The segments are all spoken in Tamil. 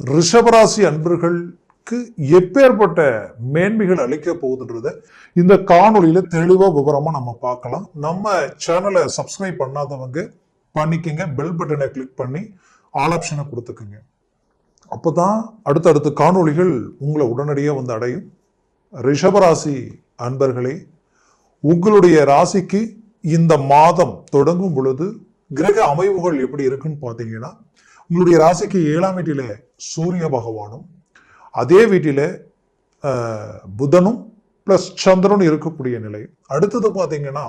ரிஷபராசி அன்பர்களுக்கு எப்பேற்பட்ட மேன்மைகள் அளிக்க போகுதுன்றத இந்த காணொலியில் தெளிவா விவரமா நம்ம பார்க்கலாம். நம்ம சேனலை சப்ஸ்கிரைப் பண்ணாதவங்க பண்ணிக்கங்க. பெல் பட்டனை கிளிக் பண்ணி ஆல் ஆப்ஷனை கொடுத்துக்கோங்க. அப்போதான் அடுத்தடுத்த காணொளிகள் உங்களை உடனடியாக வந்து அடையும். ரிஷபராசி அன்பர்களே உங்களுடைய ராசிக்கு இந்த மாதம் தொடங்கும் பொழுது கிரக அமைவுகள் எப்படி இருக்குன்னு பார்த்தீங்கன்னா உங்களுடைய ராசிக்கு ஏழாம் வீட்டில சூரிய பகவானும் அதே வீட்டில புதனும் ப்ளஸ் சந்திரனும் இருக்கக்கூடிய நிலை. அடுத்தது பார்த்தீங்கன்னா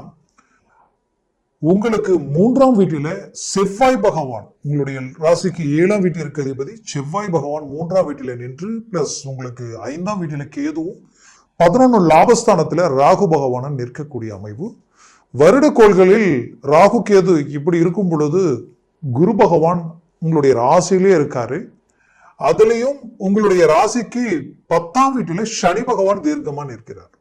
உங்களுக்கு மூன்றாம் வீட்டில செவ்வாய் பகவான் உங்களுடைய ராசிக்கு ஏழாம் வீட்டிற்கு அதிபதி செவ்வாய் பகவான் மூன்றாம் வீட்டில நின்று பிளஸ் உங்களுக்கு ஐந்தாம் வீட்டில கேதுவும் பதினொன்று லாபஸ்தானத்துல ராகு பகவானும் நிற்கக்கூடிய அமைவு. வருட கோள்களில் ராகு கேது இப்படி இருக்கும் பொழுது குரு பகவான் உங்களுடைய ராசியிலே இருக்காரு. அதுலேயும் உங்களுடைய ராசிக்கு பத்தாம் வீட்டில சனி பகவான் தீர்க்கமா இருக்கிறார்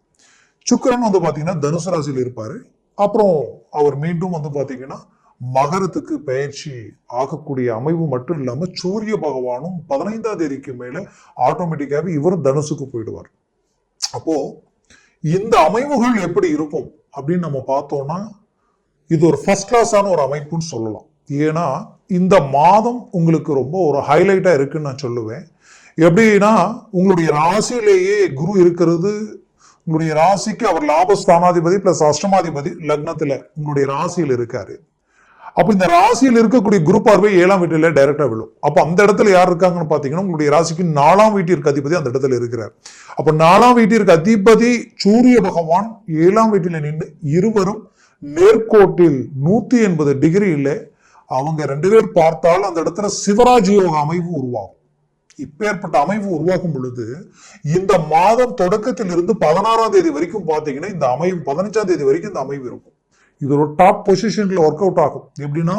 சுக்கரன் வந்து பார்த்தீங்கன்னா தனுசு ராசியில் இருப்பார். அப்புறம் அவர் மீண்டும் வந்து பார்த்தீங்கன்னா மகரத்துக்கு பயிற்சி ஆகக்கூடிய அமைவு மட்டும் இல்லாமல் சூரிய பகவானும் பதினைந்தாம் தேதிக்கு மேலே ஆட்டோமேட்டிக்காகவே இவரும் தனுசுக்கு போயிடுவார். அப்போ இந்த அமைவுகள் எப்படி இருக்கும் அப்படின்னு நம்ம பார்த்தோம்னா இது ஒரு ஃபர்ஸ்ட் கிளாஸான ஒரு அமைப்புன்னு சொல்லலாம். ஏன்னா இந்த மாதம் உங்களுக்கு ரொம்ப ஒரு ஹைலைட்டாக இருக்குன்னு நான் சொல்லுவேன். எப்படின்னா உங்களுடைய ராசியிலேயே குரு இருக்கிறது. உங்களுடைய ராசிக்கு அவர் லாபஸ்தானாதிபதி பிளஸ் அஷ்டமாதிபதி லக்னத்துல உங்களுடைய ராசியில் இருக்காரு. அப்போ இந்த ராசியில் இருக்கக்கூடிய குரு பார்வை ஏழாம் வீட்டில் டைரக்டா விழும். அப்போ அந்த இடத்துல யார் இருக்காங்கன்னு பார்த்தீங்கன்னா உங்களுடைய ராசிக்கு நாலாம் வீட்டிற்கு அதிபதி அந்த இடத்துல இருக்கிறார். அப்போ நாலாம் வீட்டிற்கு அதிபதி சூரிய பகவான் ஏழாம் வீட்டில் நின்று இருவரும் நேர்கோட்டில் நூற்றி எண்பது டிகிரியில் அவங்க ரெண்டு பேர் பார்த்தால் அந்த இடத்துல சிவராஜ் யோக அமைவு உருவாகும். இப்பேற்பட்ட அமைவு உருவாகும் பொழுது இந்த மாதம் தொடக்கத்தில் இருந்து பதினாறாம் தேதி வரைக்கும் பார்த்தீங்கன்னா இந்த அமைவு பதினஞ்சாம் தேதி வரைக்கும் இந்த அமைவு இருக்கும். இது ஒரு டாப் பொசிஷன்ல ஒர்க் அவுட் ஆகும். எப்படின்னா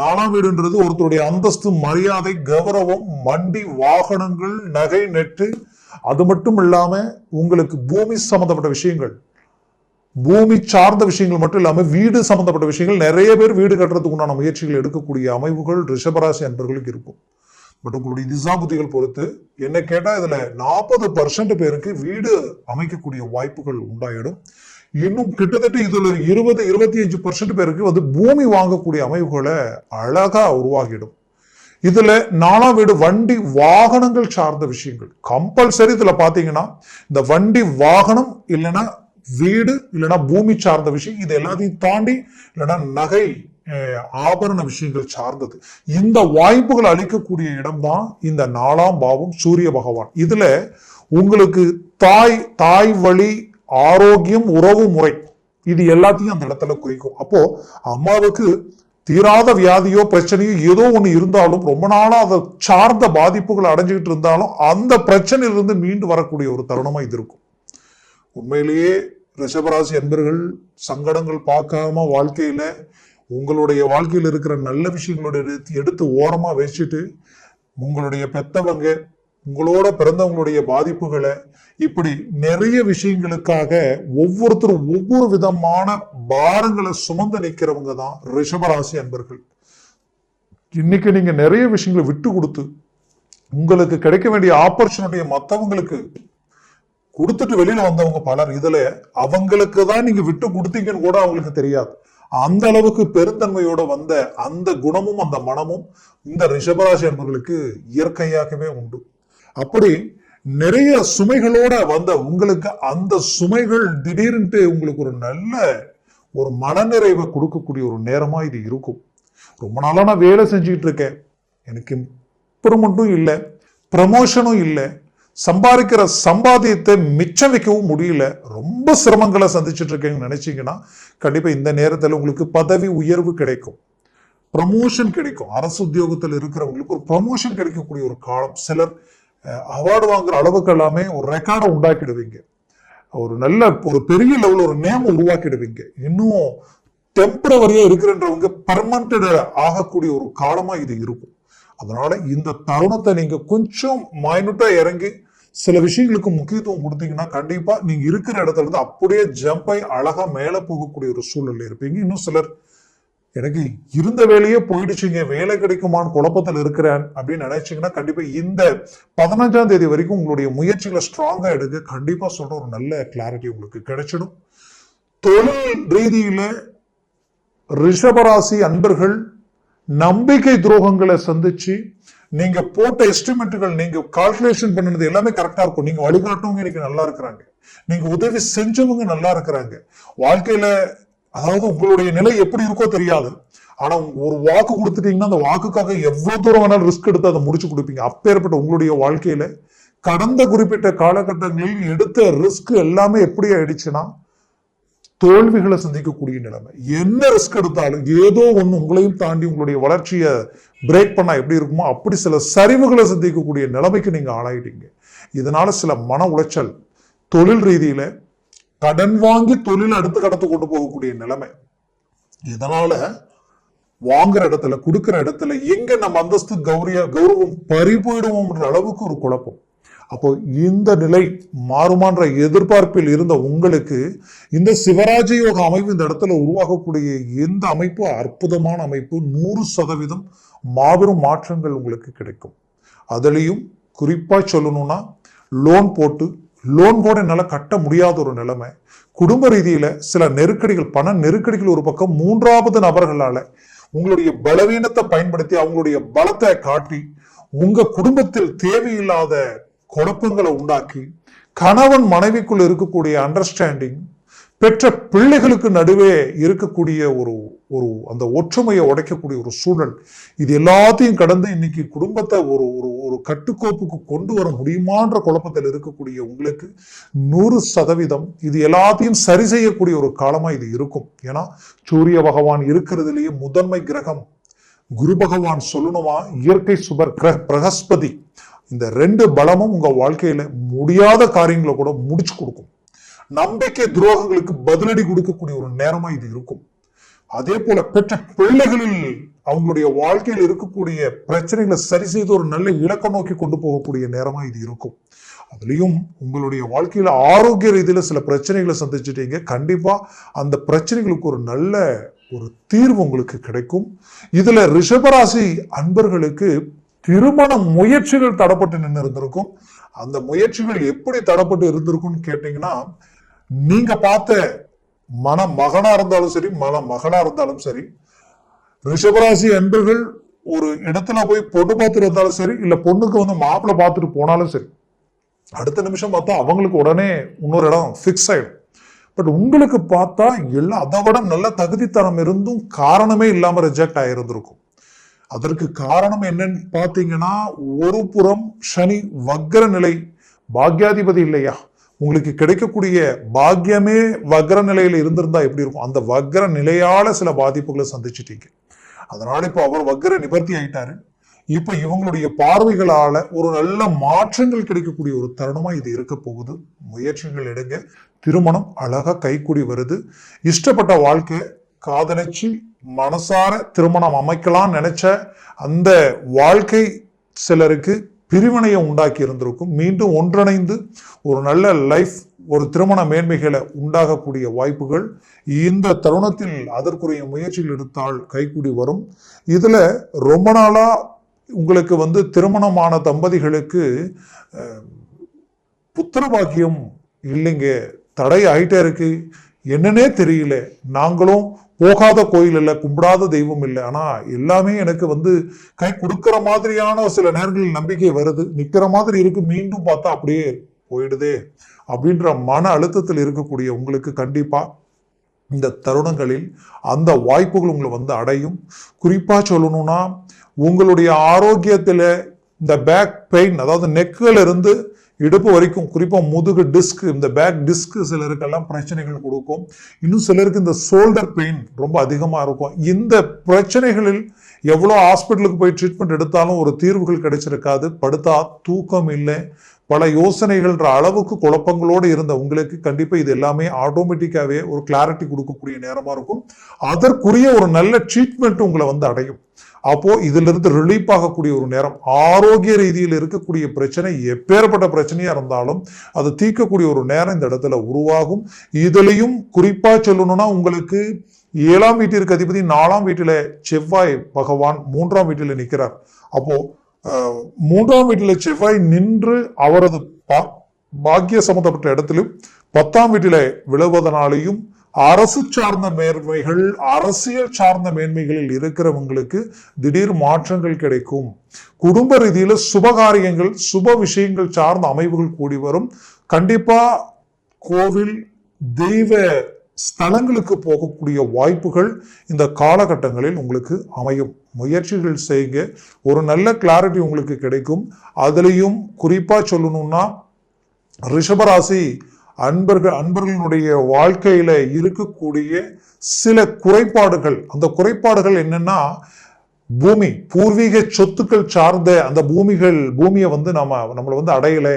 நாலாம் வீடுன்றது ஒருத்தருடைய அந்தஸ்து மரியாதை கௌரவம் வண்டி வாகனங்கள் நகை நெட்டு அது மட்டும் இல்லாம உங்களுக்கு பூமி சம்பந்தப்பட்ட விஷயங்கள் பூமி சார்ந்த விஷயங்கள் மட்டும் இல்லாமல் வீடு சம்பந்தப்பட்ட விஷயங்கள் நிறைய பேர் வீடு கட்டுறதுக்கு உண்டான முயற்சிகள் எடுக்கக்கூடிய அமைவுகள் ரிஷபராசி அன்பர்களுக்கு இருக்கும். பட் உங்களுடைய திசாபுத்திகள் பொறுத்து என்ன கேட்டால் இதில் நாற்பது பர்சன்ட் பேருக்கு வீடு அமைக்கக்கூடிய வாய்ப்புகள் உண்டாயிடும். இன்னும் கிட்டத்தட்ட இதில் இருபது இருபத்தி அஞ்சு பர்சன்ட் பேருக்கு வந்து பூமி வாங்கக்கூடிய அமைவுகளை அழகாக உருவாகிடும். இதுல நாலாம் வீடு வண்டி வாகனங்கள் சார்ந்த விஷயங்கள். கம்பல்சரி இதுல பாத்தீங்கன்னா இந்த வண்டி வாகனம் இல்லைன்னா வீடு இல்லைன்னா பூமி சார்ந்த விஷயம் இது எல்லாத்தையும் தாண்டி இல்லைன்னா நகை ஆபரண விஷயங்கள் சார்ந்தது. இந்த வாய்ப்புகள் அளிக்கக்கூடிய இடம்தான் இந்த நாலாம் பாவம் சூரிய பகவான். இதுல உங்களுக்கு தாய் தாய் வழி ஆரோக்கியம் உறவு முறை இது எல்லாத்தையும் அந்த இடத்துல குறிக்கும். அப்போ அம்மாவுக்கு தீராத வியாதியோ பிரச்சனையோ ஏதோ ஒன்று இருந்தாலும் ரொம்ப நாளாக அதை சார்ந்த பாதிப்புகள் அடைஞ்சிக்கிட்டு இருந்தாலும் அந்த பிரச்சனையிலிருந்து மீண்டு வரக்கூடிய ஒரு தருணமாக இது இருக்கும். உண்மையிலேயே ரிஷபராசி அன்பர்கள் சங்கடங்கள் பார்க்காம வாழ்க்கையில உங்களுடைய வாழ்க்கையில் இருக்கிற நல்ல விஷயங்களோட எடுத்து எடுத்து ஓரமா வச்சுட்டு உங்களுடைய பெத்தவங்க உங்களோட பிறந்தவங்களுடைய பாதிப்புகளை இப்படி நிறைய விஷயங்களுக்காக ஒவ்வொருத்தரும் ஒவ்வொரு விதமான பாரங்களை சுமந்து நிற்கிறவங்க தான் ரிஷபராசி அன்பர்கள். இன்னைக்கு நீங்க நிறைய விஷயங்களை விட்டு கொடுத்து உங்களுக்கு கிடைக்க வேண்டிய ஆப்பர்ச்சுனிட்டியை மற்றவங்களுக்கு கொடுத்துட்டு வெளியில வந்தவங்க பலர் இதுல அவங்களுக்கு தான் நீங்க விட்டு கொடுத்தீங்கன்னு கூட அவங்களுக்கு தெரியாது. அந்த அளவுக்கு பெருந்தன்மையோட வந்த அந்த குணமும் அந்த மனமும் இந்த ரிஷபராசி என்பவர்களுக்கு இயற்கையாகவே உண்டு. அப்படி நிறைய சுமைகளோட வந்த உங்களுக்கு அந்த சுமைகள் திடீர்னுட்டு உங்களுக்கு ஒரு நல்ல ஒரு மனநிறைவை கொடுக்கக்கூடிய ஒரு நேரமா இது இருக்கும். ரொம்ப நாளா நான் வேலை செஞ்சுக்கிட்டு இருக்கேன். எனக்கு இம்ப்ரூவ்மெண்ட்டும் இல்லை ப்ரமோஷனும் இல்லை. சம்பாதிக்கிற சம்பாதியத்தை மிச்சம் வைக்கவும் முடியல. ரொம்ப சிரமங்களை சந்திச்சுட்டு இருக்கேன்னு நினச்சிங்கன்னா கண்டிப்பாக இந்த நேரத்தில் உங்களுக்கு பதவி உயர்வு கிடைக்கும். ப்ரமோஷன் கிடைக்கும். அரசு உத்தியோகத்தில் இருக்கிறவங்களுக்கு ஒரு ப்ரமோஷன் கிடைக்கக்கூடிய ஒரு காலம். சிலர் அவார்டு வாங்குற அளவுக்கு எல்லாமே ஒரு ரெக்கார்டை உண்டாக்கிடுவீங்க. ஒரு நல்ல ஒரு பெரிய லெவலில் ஒரு நேம் உருவாக்கிடுவீங்க. இன்னும் டெம்பரவரியாக இருக்கிறன்றவங்க பர்மனன்ட் ஆகக்கூடிய ஒரு காலமாக இது இருக்கும். அதனால இந்த தருணத்தை நீங்க கொஞ்சம் மைனூட்டா இறங்கி சில விஷயங்களுக்கு முக்கியத்துவம் கொடுத்தீங்கன்னா கண்டிப்பா நீங்க இருக்கிற இடத்துல இருந்து அப்படியே ஜம்பை அழகாக அழகா மேல போகக்கூடிய ஒரு சூழல்ல இருப்பீங்க. இன்னும் சிலர் எனக்கு இருந்த வேலையே போயிடுச்சுங்க வேலை கிடைக்குமான்னு குழப்பத்தில் இருக்கிறேன் அப்படின்னு நினைச்சீங்கன்னா கண்டிப்பா இந்த பதினஞ்சாம் தேதி வரைக்கும் உங்களுடைய முயற்சிகளை ஸ்ட்ராங்கா எடுக்க கண்டிப்பா சொல்ற ஒரு நல்ல கிளாரிட்டி உங்களுக்கு கிடைச்சிடும். தொழில் ரீதியில ரிஷபராசி அன்பர்கள் நம்பிக்கை துரோகங்களை சந்திச்சு நீங்க போட்ட எஸ்டிமேட்டுகள் நீங்க கால்குலேஷன் பண்ணது எல்லாமே கரெக்டா இருக்கும். நீங்க வழிகாட்டவங்க இன்னைக்கு நல்லா இருக்கிறாங்க. நீங்க உதவி செஞ்சவங்க நல்லா இருக்கிறாங்க. வாழ்க்கையில அதாவது உங்களுடைய நிலை எப்படி இருக்கோ தெரியாது. ஆனா ஒரு வாக்கு கொடுத்துட்டீங்கன்னா அந்த வாக்குக்காக எவ்வளவு தூரம் வேணாலும் ரிஸ்க் எடுத்து அதை முடிச்சு கொடுப்பீங்க. அப்பேற்பட்ட உங்களுடைய வாழ்க்கையில கடந்த குறிப்பிட்ட காலகட்டங்களில் எடுத்த ரிஸ்க் எல்லாமே எப்படி ஆயிடுச்சுன்னா தோல்விகளை சந்திக்கக்கூடிய நிலைமை. என்ன ரிஸ்க் எடுத்தாலும் ஏதோ ஒண்ணு உங்களையும் தாண்டி உங்களுடைய வளர்ச்சியை பிரேக் பண்ணா எப்படி இருக்குமோ அப்படி சில சரிவுகளை சந்திக்கக்கூடிய நிலைமைக்கு நீங்க ஆளாயிட்டீங்க. இதனால சில மன உளைச்சல் தொழில் ரீதியில கடன் வாங்கி தொழில் அடுத்த கடத்து கொண்டு போகக்கூடிய நிலைமை. இதனால வாங்குற இடத்துல கொடுக்கிற இடத்துல எங்க நம்ம அந்தஸ்து கௌரிய கௌரவம் பறி போயிடுவோம்ன்ற அளவுக்கு ஒரு குழப்பம். அப்போ இந்த நிலை மாறுமான்ற எதிர்பார்ப்பில் இருந்த உங்களுக்கு இந்த சிவராஜ யோக அமைப்பு இந்த இடத்துல உருவாகக்கூடிய எந்த அமைப்பு? அற்புதமான அமைப்பு. நூறு சதவீதம் மாபெரும் மாற்றங்கள் உங்களுக்கு கிடைக்கும். அதுலேயும் குறிப்பாக சொல்லணும்னா லோன் போட்டு லோன் கூட என்னால் கட்ட முடியாத ஒரு நிலைமை. குடும்ப ரீதியில் சில நெருக்கடிகள் பண நெருக்கடிகள் ஒரு பக்கம் மூன்றாவது நபர்களால் உங்களுடைய பலவீனத்தை பயன்படுத்தி அவங்களுடைய பலத்தை காட்டி உங்கள் குடும்பத்தில் தேவையில்லாத குழப்பங்களை உண்டாக்கி கணவன் மனைவிக்குள் இருக்கக்கூடிய அண்டர்ஸ்டாண்டிங் பெற்ற பிள்ளைகளுக்கு நடுவே இருக்கக்கூடிய ஒரு ஒரு அந்த ஒற்றுமையை உடைக்கக்கூடிய ஒரு சூழல். இது எல்லாத்தையும் கடந்து இன்னைக்கு குடும்பத்தை ஒரு ஒரு ஒரு கட்டுக்கோப்புக்கு கொண்டு வர முடியுமான்ற குழப்பத்தில் இருக்கக்கூடிய உங்களுக்கு நூறு சதவீதம் இது எல்லாத்தையும் சரி செய்யக்கூடிய ஒரு காலமா இது இருக்கும். ஏன்னா சூரிய பகவான் இருக்கிறதுலேயே முதன்மை கிரகம். குரு பகவான் சொல்லணுமா? இயற்கை சுபர் கிரக பிரகஸ்பதி. இந்த ரெண்டு பலமும் உங்க வாழ்க்கையில முடியாத காரியங்களை கூட முடிச்சு கொடுக்கும். நம்பிக்கை துரோகங்களுக்கு பதிலடி கொடுக்கக்கூடிய ஒரு நேரமா இது இருக்கும். அதே போல பெற்ற பிள்ளைகளில் அவங்களுடைய வாழ்க்கையில் இருக்கக்கூடிய பிரச்சனைகளை சரி செய்து ஒரு நல்ல இலக்க நோக்கி கொண்டு போகக்கூடிய நேரமா இது இருக்கும். அதுலயும் உங்களுடைய வாழ்க்கையில ஆரோக்கிய ரீதியில சில பிரச்சனைகளை சந்திச்சிட்டீங்க. கண்டிப்பா அந்த பிரச்சனைகளுக்கு ஒரு நல்ல ஒரு தீர்வு உங்களுக்கு கிடைக்கும். இதுல ரிஷபராசி அன்பர்களுக்கு திருமண முயற்சிகள் தடப்பட்டு நின்று இருந்திருக்கும். அந்த முயற்சிகள் எப்படி தடப்பட்டு இருந்திருக்கும்னு கேட்டீங்கன்னா நீங்க பார்த்த மன மகனா இருந்தாலும் சரி மன மகனா இருந்தாலும் சரி ரிஷபராசி அன்பர்கள் ஒரு இடத்துல போய் பொண்ணு பார்த்துட்டு இருந்தாலும் சரி இல்ல பொண்ணுக்கு வந்து மாப்பிள்ளை பார்த்துட்டு போனாலும் சரி அடுத்த நிமிஷம் பார்த்தா அவங்களுக்கு உடனே இன்னொரு இடம் ஃபிக்ஸ் ஆயிடும். பட் உங்களுக்கு பார்த்தா எல்லாம் அதை விட நல்ல தகுதித்தரம் இருந்தும் காரணமே இல்லாம ரிஜெக்ட் ஆயிருந்திருக்கும். அதற்கு காரணம் என்னன்னு பார்த்தீங்கன்னா ஒரு புறம் சனி வக்ர நிலை பாக்யாதிபதி இல்லையா? உங்களுக்கு கிடைக்கக்கூடிய பாக்கியமே வக்ர நிலையில இருந்திருந்தா எப்படி இருக்கும்? அந்த வக்ர நிலையால சில பாதிப்புகளை சந்திச்சிட்டீங்க. அதனால இப்போ அவர் வக்ர நிவர்த்தி ஆயிட்டாரு. இப்போ இவங்களுடைய பார்வைகளால ஒரு நல்ல மாற்றங்கள் கிடைக்கக்கூடிய ஒரு தருணமா இது இருக்க போகுது. முயற்சிகள் எடுங்க. திருமணம் அழகா கைக்கூடி வருது. இஷ்டப்பட்ட வாழ்க்கை காதலிச்சு மனசார திருமணம் அமைக்கலாம் நினைச்ச அந்த வாழ்க்கை சிலருக்கு பிரிவினையை உண்டாக்கி இருந்திருக்கும். மீண்டும் ஒன்றிணைந்து ஒரு நல்ல லைஃப் ஒரு திருமண மேன்மைகளை உண்டாகக்கூடிய வாய்ப்புகள் இந்த தருணத்தில் அதற்குரிய முயற்சிகள் எடுத்தால் கைக்கூடி வரும். இதில் ரொம்ப நாளா உங்களுக்கு வந்து திருமணமான தம்பதிகளுக்கு புத்திர பாக்கியம் இல்லைங்க. தடை ஆயிட்டே இருக்கு. என்னன்னே தெரியல. நாங்களும் போகாத கோயில் இல்லை கும்பிடாத தெய்வம் இல்லை. ஆனால் எல்லாமே எனக்கு வந்து கை கொடுக்குற மாதிரியான சில நேரங்களில் நம்பிக்கை வருது. நிற்கிற மாதிரி இருக்கு மீண்டும் பார்த்தா அப்படியே போயிடுதே அப்படின்ற மன அழுத்தத்தில் இருக்கக்கூடிய உங்களுக்கு கண்டிப்பாக இந்த தருணங்களில் அந்த வாய்ப்புகள் உங்களை வந்து அடையும். குறிப்பாக சொல்லணும்னா உங்களுடைய ஆரோக்கியத்தில் இந்த பேக் பெயின் அதாவது நெக்கில் இருந்து இடுப்பு வரைக்கும் குறிப்பாக முதுகு டிஸ்க் இந்த பேக் டிஸ்க் சிலருக்கெல்லாம் பிரச்சனைகள் கொடுக்கும். இன்னும் சிலருக்கு இந்த ஷோல்டர் பெயின் ரொம்ப அதிகமாக இருக்கும். இந்த பிரச்சனைகளில் எவ்வளோ ஹாஸ்பிட்டலுக்கு போய் ட்ரீட்மெண்ட் எடுத்தாலும் ஒரு தீர்வுகள் கிடைச்சிருக்காது. படுத்தா தூக்கம் இல்லை. பல யோசனைகள்ன்ற அளவுக்கு குழப்பங்களோடு இருந்த உங்களுக்கு கண்டிப்பாக இது எல்லாமே ஆட்டோமேட்டிக்காகவே ஒரு கிளாரிட்டி கொடுக்கக்கூடிய நேரமாக இருக்கும். அதற்குரிய ஒரு நல்ல ட்ரீட்மெண்ட் உங்களை வந்து அடையும். அப்போ இதுல இருந்து ரிலீஃப் ஆகக்கூடிய ஒரு நேரம் ஆரோக்கிய ரீதியில் இருக்கக்கூடிய பிரச்சனை எப்பேற்பட்ட பிரச்சனையா இருந்தாலும் அது தீர்க்கக்கூடிய ஒரு நேரம் இந்த இடத்துல உருவாகும். இதுலையும் குறிப்பா சொல்லணும்னா உங்களுக்கு ஏழாம் வீட்டிற்கு அதிபதி நாலாம் வீட்டில செவ்வாய் பகவான் மூன்றாம் வீட்டில் நிற்கிறார் அப்போ மூன்றாம் வீட்டில் செவ்வாய் நின்று அவரது பா- பாக்கிய சம்பந்தப்பட்ட இடத்திலும் பத்தாம் வீட்டில விழுவதனாலையும் அரசு சார்ந்த மேன்மைகள் அரசியல் சார்ந்த மேன்மைகளில் இருக்கிறவங்களுக்கு திடீர் மாற்றங்கள் கிடைக்கும். குடும்ப ரீதியில சுபகாரியங்கள் சுப விஷயங்கள் சார்ந்த அமைவுகள் கூடி வரும். கண்டிப்பா கோவில் தெய்வ ஸ்தலங்களுக்கு போகக்கூடிய வாய்ப்புகள் இந்த காலகட்டங்களில் உங்களுக்கு அமையும். முயற்சிகள் செய்யுங்க. ஒரு நல்ல கிளாரிட்டி உங்களுக்கு கிடைக்கும். அதுலேயும் குறிப்பாக சொல்லணும்னா ரிஷபராசி அன்பர்கள் அன்பர்களுடைய வாழ்க்கையில இருக்கக்கூடிய சில குறைபாடுகள். அந்த குறைபாடுகள் என்னன்னா பூமி பூர்வீக சொத்துக்கள் சார்ந்த அந்த பூமிகள் பூமியை வந்து நாம நம்மளை வந்து அடையல.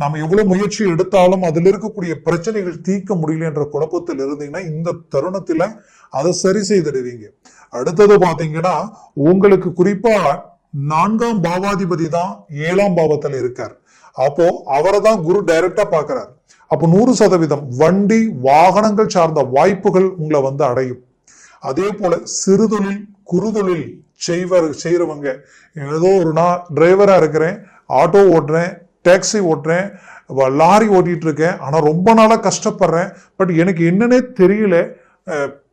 நாம எவ்வளவு முயற்சி எடுத்தாலும் அதில் இருக்கக்கூடிய பிரச்சனைகள் தீர்க்க முடியல என்ற குழப்பத்தில் இருந்தீங்கன்னா இந்த தருணத்துல அதை சரி செய்திடுவீங்க. அடுத்தது பாத்தீங்கன்னா உங்களுக்கு குறிப்பா நான்காம் பாவாதிபதி தான் ஏழாம் பாவத்தில் இருக்கார். அப்போ அவரை தான் குரு டைரக்டா பாக்குறாரு அப்போ நூறு சதவீதம் வண்டி வாகனங்கள் சார்ந்த வாய்ப்புகள் உங்களை வந்து அடையும். அதே போல சிறுதொழில் குறுதொழில் செய்வர் செய்கிறவங்க ஏதோ ஒரு நான் டிரைவராக இருக்கிறேன் ஆட்டோ ஓட்டுறேன் டாக்ஸி ஓட்டுறேன் வ- லாரி ஓட்டிகிட்டு இருக்கேன் ஆனால் ரொம்ப நாளாக கஷ்டப்படுறேன் பட் எனக்கு என்னன்னே தெரியல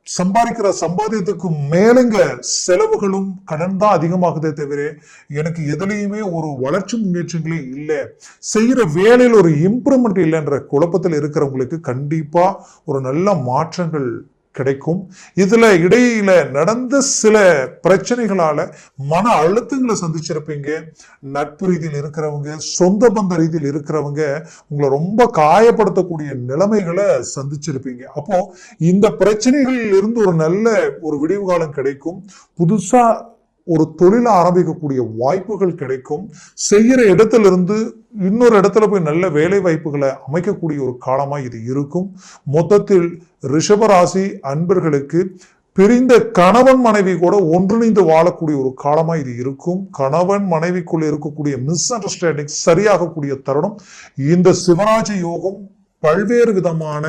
சம்பாதிக்கிற சம்பாதியத்துக்கும் மேலுங்க செலவுகளும் கடன் தான் அதிகமாகுதே தவிர எனக்கு எதுலேயுமே ஒரு வளர்ச்சி முன்னேற்றங்களே இல்லை. செய்கிற வேலையில் ஒரு இம்ப்ரூவ்மெண்ட் இல்லைன்ற குழப்பத்தில் இருக்கிறவங்களுக்கு கண்டிப்பாக ஒரு நல்ல மாற்றங்கள் கிடைக்கும். இதுல இடையில நடந்த சில பிரச்சனைகளால மன அழுத்தங்களை சந்திச்சிருப்பீங்க. நட்பு ரீதியில் இருக்கிறவங்க சொந்த பந்த ரீதியில் இருக்கிறவங்க உங்களை ரொம்ப காயப்படுத்தக்கூடிய நிலைமைகளை சந்திச்சிருப்பீங்க. அப்போ இந்த பிரச்சனைகளில் இருந்து ஒரு நல்ல ஒரு விடிவு காலம் கிடைக்கும். புதுசா ஒரு தொழிலை ஆரம்பிக்கக்கூடிய வாய்ப்புகள் கிடைக்கும். செய்கிற இடத்துல இருந்து இன்னொரு இடத்துல போய் நல்ல வேலை வாய்ப்புகளை அமைக்கக்கூடிய ஒரு காலமா இது இருக்கும். மொத்தத்தில் ரிஷபராசி அன்பர்களுக்கு பிரிந்த கணவன் மனைவி கூட ஒன்றிணைந்து வாழக்கூடிய ஒரு காலமா இது இருக்கும். கணவன் மனைவிக்குள் இருக்கக்கூடிய மிஸ் அண்டர்ஸ்டாண்டிங் சரியாகக்கூடிய தருணம். இந்த சிவராஜ யோகம் பல்வேறு விதமான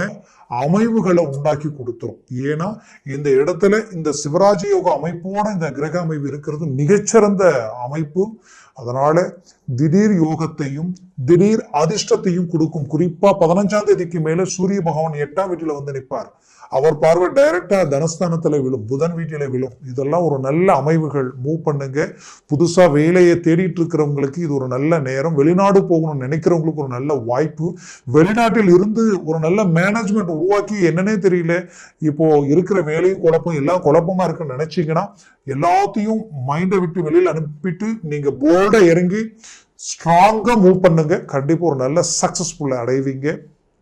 அமைவுகளை உண்டாக்கி கொடுத்துரும். ஏன்னா இந்த இடத்துல இந்த சிவராஜ யோக அமைப்போட இந்த கிரக அமைப்பு இருக்கிறது மிகச்சிறந்த அமைப்பு. அதனால திடீர் யோகத்தையும் திடீர் அதிர்ஷ்டத்தையும் கொடுக்கும். குறிப்பா பதினஞ்சாம் தேதிக்கு மேல சூரிய பகவான் எட்டாம் வீட்டுல வந்து நிற்பார் அவர் பார்வை டைரக்டாக தனஸ்தானத்தில் விழும். புதன் வீட்டில் விழும். இதெல்லாம் ஒரு நல்ல அமைவுகள். மூவ் பண்ணுங்க. புதுசாக வேலையை தேடிட்டு இருக்கிறவங்களுக்கு இது ஒரு நல்ல நேரம். வெளிநாடு போகணும்னு நினைக்கிறவங்களுக்கு ஒரு நல்ல வாய்ப்பு. வெளிநாட்டில் இருந்து ஒரு நல்ல மேனேஜ்மெண்ட் உருவாக்கி என்னன்னே தெரியல. இப்போ இருக்கிற வேலையும் குழப்பம் எல்லாம் குழப்பமா இருக்குன்னு நினைச்சீங்கன்னா எல்லாத்தையும் மைண்டை விட்டு வெளியில் அனுப்பிட்டு நீங்க போர்டை இறங்கி ஸ்ட்ராங்காக மூவ் பண்ணுங்க. கண்டிப்பாக ஒரு நல்ல சக்ஸஸ்ஃபுல்லாக அடைவீங்க.